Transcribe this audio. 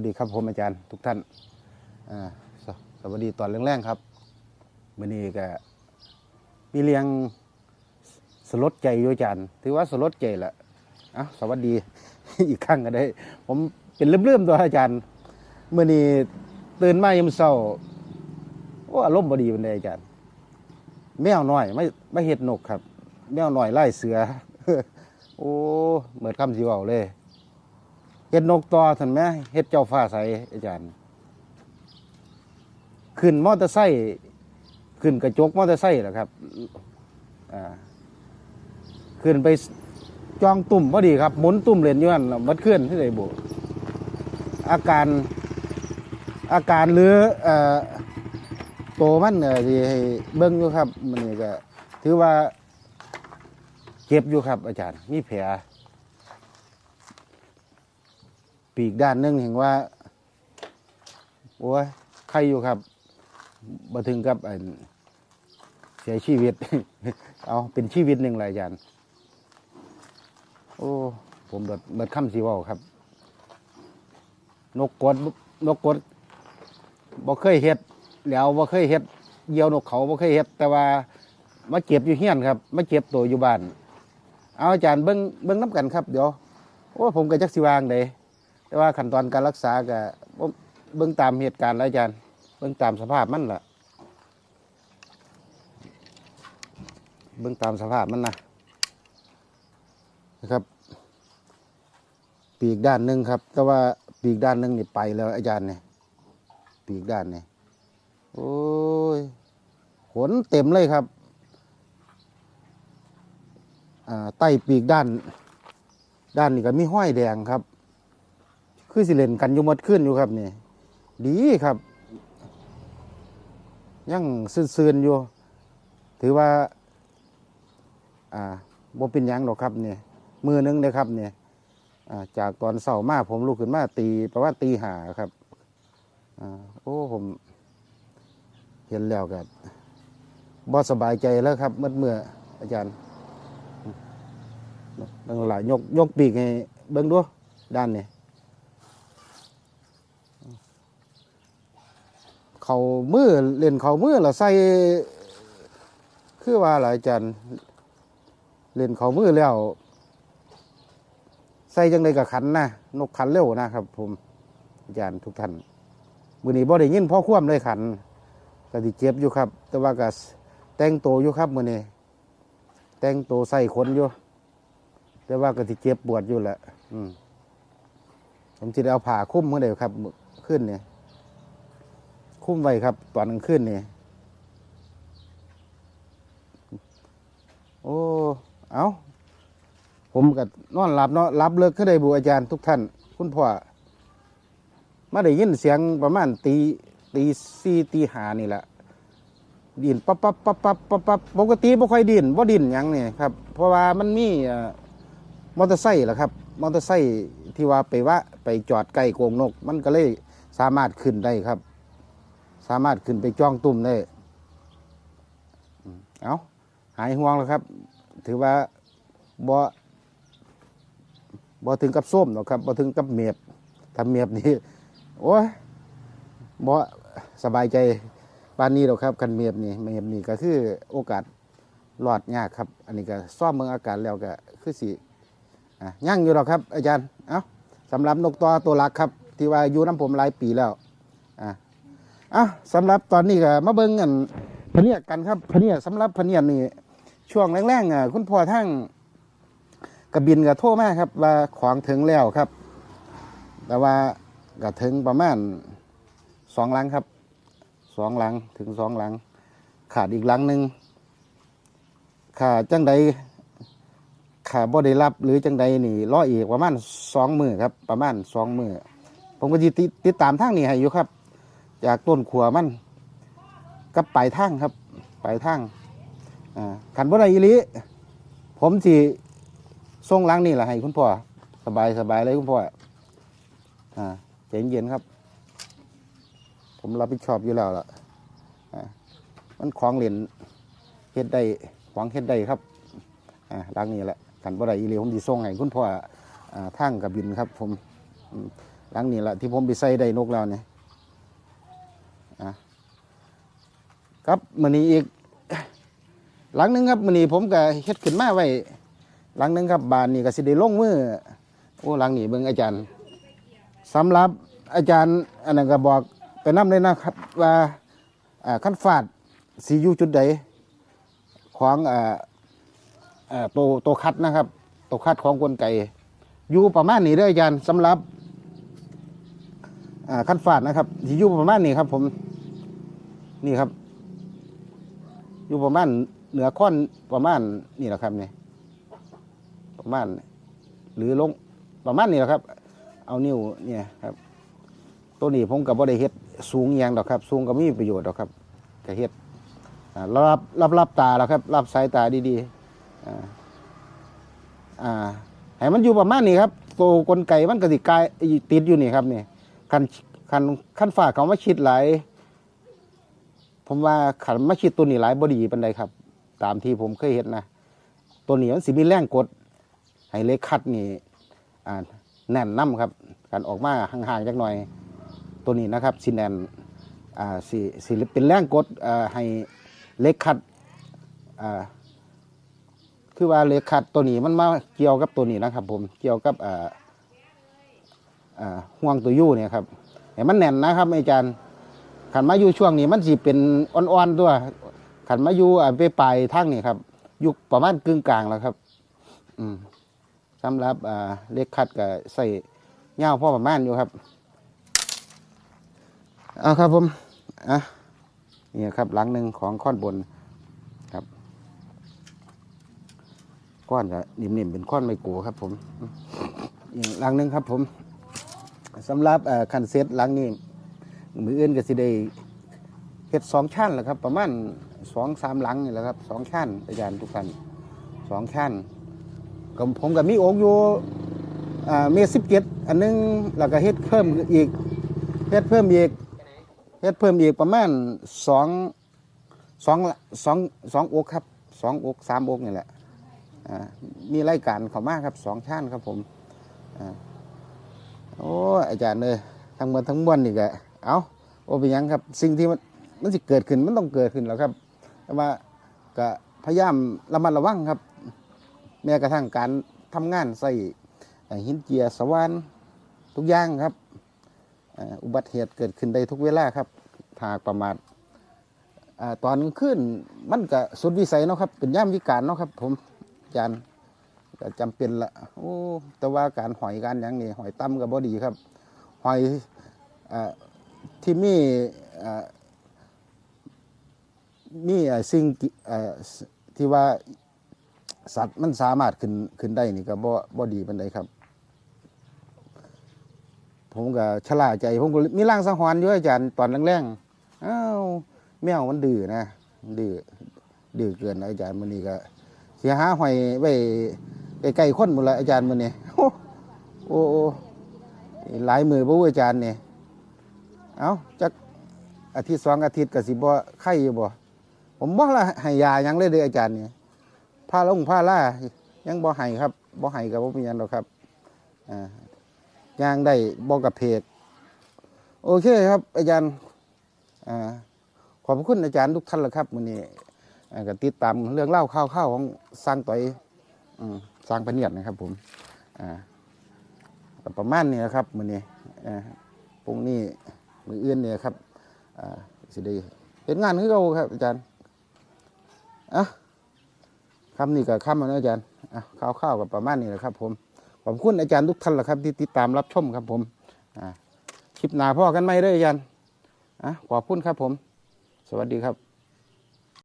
สวัสดีครับผมอาจารย์ทุกท่านสสวัสดีตอนแรงๆครับมื่อนี้ก็มีเรียงสลดใจอยู่อาจารย์ถือว่าสลดใจละอะสวัสดีอีกครั้งก็ได้ ผมเป็นเรื่มๆตัวอาจารย์มื่อนี้ตื่นมายามเช้าโอ้อารมณ์บดีเป็นไดอาจารย์ แมวน้อยไม่ไม่เห็ดนกครับ แมวน้อยไล่เสือ โอ้เหมือนคำสิเว้าเลย เฮ็ดนกต่อท่านแม่เฮ็ดเจ้าฟ้าใสอาจารย์ ขึ้นมอเตอร์ไซค์ขึ้นกระจกมอเตอร์ไซค์เหรอครับอ่าขึ้นไปจองตุ่มพอดีครับหมุนตุ่มเหรียญยวนนมัดเคลื่อนที่ไหนบุอาการอาการหรืออ่อโตมันเอ่อที่ให้เบิ่งอยู่ครับมันนี่ก็ถือว่าเจ็บอยู่ครับ อาจารย์มีแผล ปีกด้านนึงเห็นว่า โอ้ยใครอยู่ครับมาถึงกับเสียชีวิต เอาเป็นชีวิตหนึ่งเลยอาจารย์โอ้ ผมเบิดเบิดคำสีว่าครับ นกกดนกกดบ่เคยเฮ็ดแล้วบ่เคยเฮ็ดเยี่ยวนกเขาบ่เคยเฮ็ด แต่ว่ามาเก็บอยู่เฮียนครับมาเก็บตัวอยู่บ้าน เอาอาจารย์เบิ้งเบิ้งน้ำกันครับ เดี๋ยวโอ้ผมก็จักสิวางเด้ แต่ว่าขั้นตอนการรักษาก็เบื้องตามเหตุการณ์แล้วอาจารย์ เบื้องตามสภาพมันล่ะ เบื้องตามสภาพมันนะนะครับ ปีกด้านหนึ่งครับ แต่ว่าปีกด้านหนึ่งนี่ไปแล้วอาจารย์เนี่ยปีกด้านเนี่ยโอ้ยขนเต็มเลยครับอ่าใต้ปีกด้าน ด้านนี้ก็มีห้อยแดงครับ คือสิเล่นกันอยู่หมดขึ้นอยู่ครับนี่ ดีครับ ยังซื่นๆอยู่ ถือว่า อ่าบ่เป็นยังหรอกครับเนี่ยมือหนึงเลยครับเนี่ยจากตอนเสาร์มาผมลุกขึ้นมาตีประมาตีหาครับอ่าโอ้ผม เห็นแล้วกับบ่สบายใจแล้วครับเมื่อเมื่ออาจารย์เบิ่งหลายยกยกปีกให้เบิ่งดูด้านนี้ เขามือเล่นเขามือแล้วใส่คือว่าหลายจันเล่นเขามือแล้ว ใส่จังไดกับขันนะนกขันเร็วนะครับ ผมอาจารย์ทุกท่านมือนี้บ่ได้ยินพ่อคว่ำเลยขันก็ที่เจ็บอยู่ครับ แต่ว่าก็แต่งโตอยู่ครับมือนี้แต่งโตใส่ขนอยู่ แต่ว่าก็ที่เจ็บปวดอยู่แหละอืมผมจะเอาผ่าคุ้มเมื่อเดียวครับขึ้นเนี่ย คุ้มไว้ครับ ตอนกลางคืนนี่โอ้ เอาผมก็นอนหลับเนาะหลับเลิกขึ้นได้บูอาจารย์ทุกท่าน คุณพ่อมาได้ยินเสียงประมาณตีตีสี่ตีหานี่แหละดินปั๊บปั๊บปั๊บปั๊บปั๊บปั๊บปกติบ่ค่อยดินบ่ดินยังนี่ครับ เพราะว่ามันมีมอเตอร์ไซค์ล่ะครับมอเตอร์ไซค์ที่ว่าไปว่าไปจอดใกล้โกงนก มันก็เลยสามารถขึ้นได้ครับ สามารถขึ้นไปจ้องตุ่มได้เอาหายห่วงแล้วครับ ถือว่าบ่บ่ถึงกับส้มหรอกครับบ่ถึงกับเมียบถ้าเมียบนี่โอ้ยบ่สบายใจปานนี้หรอกครับคันเมียบนี่เมียบนี่ก็คือโอกาสรอดยากครับ อันนี้ก็ซ่อมเมืองอากาศแล้วก็คือสิอะยั่งอยู่หรอกครับ อาจารย์เอ้าสำหรับนกตัวตัวหลักครับ ที่ว่าอยู่น้ำผมหลายปีแล้ว อะสำหรับตอนนี้ก็มาเบิ่งกันพเนียกันครับพเนียสำหรับพเนียนี่ช่วงแรกๆอะคุณพ่อทั้งกระบินกับโทรมาครับ ว่าของถึงแล้วครับ แต่ว่าก็ถึงประมาณสองหลังครับสองหลังถึงสองหลัง ขาดอีกหลังหนึ่งขาดจังใดขาบ่ได้รับหรือจังใดนี่รออีกประมาณสองมือครับ ประมาณสองมือผมก็สิติดติดตามทางนี้ให้อยู่ครับ จากต้นขัวมันกับปลายทางครับปลายทางขันบ่ได้อีลีผมสิส่งล้างนี่แหละให้คุณพ่อสบายสบายเลยคุณพ่ออ่าใจเย็นๆครับ ผมรับผิดชอบอยู่แล้วล่ะมันของเหรียญเฮ็ดได้ของเฮ็ดได้ครับอ่าล้างนี่แหละขันบ่ได้อีลีผมสิส่งให้คุณพ่ออ่าทางกับบินครับ ผมอืมหลังนี้ละที่ผมไปใส่ได้นกแล้วเนี่ย ครับมือนี้อีก หลังนึงครับมือนี้ผมก็เฮ็ดขึ้นมาไว้ หลังนึงครับบานนี้ก็สิได้ลงมือโอ้หลังนี้เบิ่งอาจารย์สำหรับอาจารย์อันนั้นก็บอกไปนํเลยนะครับว่าอ่าขั้นฟาดสีอยู่จุดใดของอ่าอ่าตัวตัวคัดนะครับตัวคัดของกลไกอยู่ประมาณนี้เด้ออาจารย์สำหรับอ่าขั้นฟาดนะครับที่อยู่ประมาณนี้ครับผม นี่ครับ อยู่ประมาณเหนือค้อนประมาณนี่แหละครับเนี่ยประมาณหรือลงประมาณนี้แหละครับ เอานิ้วเนี่ยครับ ตัวนี้ผมกับบ่ได้เฮ็ดสูงยังดอกครับ สูงก็มีประโยชน์ดอกครับก็เฮ็ดรับรับรับตาแล้วครับรับสายตาดีๆอ่าอ่าให้มันอยู่ประมาณนี้ครับตัวกลไกมันก็สิกายติดอยู่นี่ครับนี่คันคันคันฝาเขามาชิดไหล ผมว่าขันมาชิดตัวนี้หลายบดีปันใดครับ ตามที่ผมเคยเห็นนะตัวนี้มันสิมีแรงกดให้เล็กคัดนี่แน่นน้ำครับการออกมาห่างๆจักหน่อยตัวนี้นะครับสิแน่นอ่าสิสิเป็นแรงกดอ่าให้เล็กคัดอ่าคือว่าเลขัดตัวนี้มันมาเกี่ยวกับตัวนี้นะครับ ผมเกี่ยวกับอ่าอ่าห่วงตัวยู่เนี่ยครับให้มันแน่นนะครับอาจารย์ ขันมาอยู่ช่วงนี้มันสิเป็นอ่อนๆตัวขันมาอยู่อ่าไปปลายทางนี่ครับอยู่ประมาณกึ่งกลางแล้วครับ อืมสำหรับเลขขัดก็ใส่เงาพ่อประมาณอยู่ครับเอาครับผมอะนี่ครับหลังหนึ่งของข้อนบนครับก้อนก็นิ่มๆเป็นก้อนไม่โกครับผมอีกหลังหนึ่งครับผมสำหรับเอ่อคันเซตหลังนี้ มืออื่นก็สิได้เฮ็ดสองชั้นแหละครับ ประมาณสองสามหลังนี่แหละครับสองชั้นอาจารย์ทุกท่านสองชั้นก็ผมก็มีโอ่งอยู่เมสิบเจ็ดอันหนึงแล้วก็เฮ็ดเพิ่มอีกเฮ็ดเพิ่มอีกเฮ็ดเพิ่มอีกประมาณสองสองสองสองอกครับสองอกสามอกนี่แหละมีรายการเขามากครับสองชั้นครับผมอโอ้อาจารย์เลยทั้งหมดทั้งมวลนี่ก็ เอาโอ้เป็นยังครับ สิ่งที่มันมันสิเกิดขึ้นมันต้องเกิดขึ้นแล้วครับ แต่ว่าก็พยายามระมัดระวังครับ แม้กระทั่งการทำงานใส่หินเจียสว่านทุกอย่างครับอุบัติเหตุเกิดขึ้นได้ทุกเวลาครับถาหากประมาทอ่าตอนขึ้นมันก็สุดวิสัยเนาะครับเป็นย่ามวิการเนาะครับ ผมอาจารย์ก็จำเป็นละโอ้แต่ว่าการหอยการหยังนี่หอยตั้มกับบอดีครับ หอยอ ที่มี่มี่สิ่งที่ว่าสัตว์มันสามารถขึ้นขึ้นได้นี่ก็บ่บ่ดีปานใดครับ ผมก็ชลาใจ ผมก็มีร่างสังหรณ์อยู่อาจารย์ตอนแรงๆอ้าวแมวมันดื้อนะดื้อดื้อเกินนะอาจารย์มื้อนี้ก็เสียหาหอยไว้ใกล้ๆคนหมดละอาจารย์มันนี่โอ้โอ้โอ้หลายมือบ่อาจารย์นี่ เอาจักอาทิตย์สองอาทิตย์ก็สิบ่ไข่อยู่บ่ผมบ่ละให้ยายังเลยเด้ออาจารย์เนี่ยผ้าลงผ้าล่ายังบ่ให้ครับบ่ให้ก็บ่มีหยังดอกครับอ่าย่างได้บ่กับเพกโอเคครับ อาจารย์อ่าขอบคุณอาจารย์ทุกท่านละครับมื้อนี้ก็ติดตามเรื่องเล่าข่าวๆของสร้างต่อยสร้างพะเนียดนะครับ ผมอ่าประมาณนี้นะครับมื้อนี้อ่าพรุ่งนี้ มืออื่นเนี่ยครับอ่าสิได้เห็นงานคือเราครับอาจารย์อะคำนี้กับคำนะอาจารย์อะข้าวๆกับประมาณนี้แหละครับ ผมขอบคุณอาจารย์ทุกท่านละครับ ที่ติดตามรับชมครับผมอ่าคลิปหน้าพ่อกันไหมเด้อาจารย์อะขอบคุณครับผม สวัสดีครับ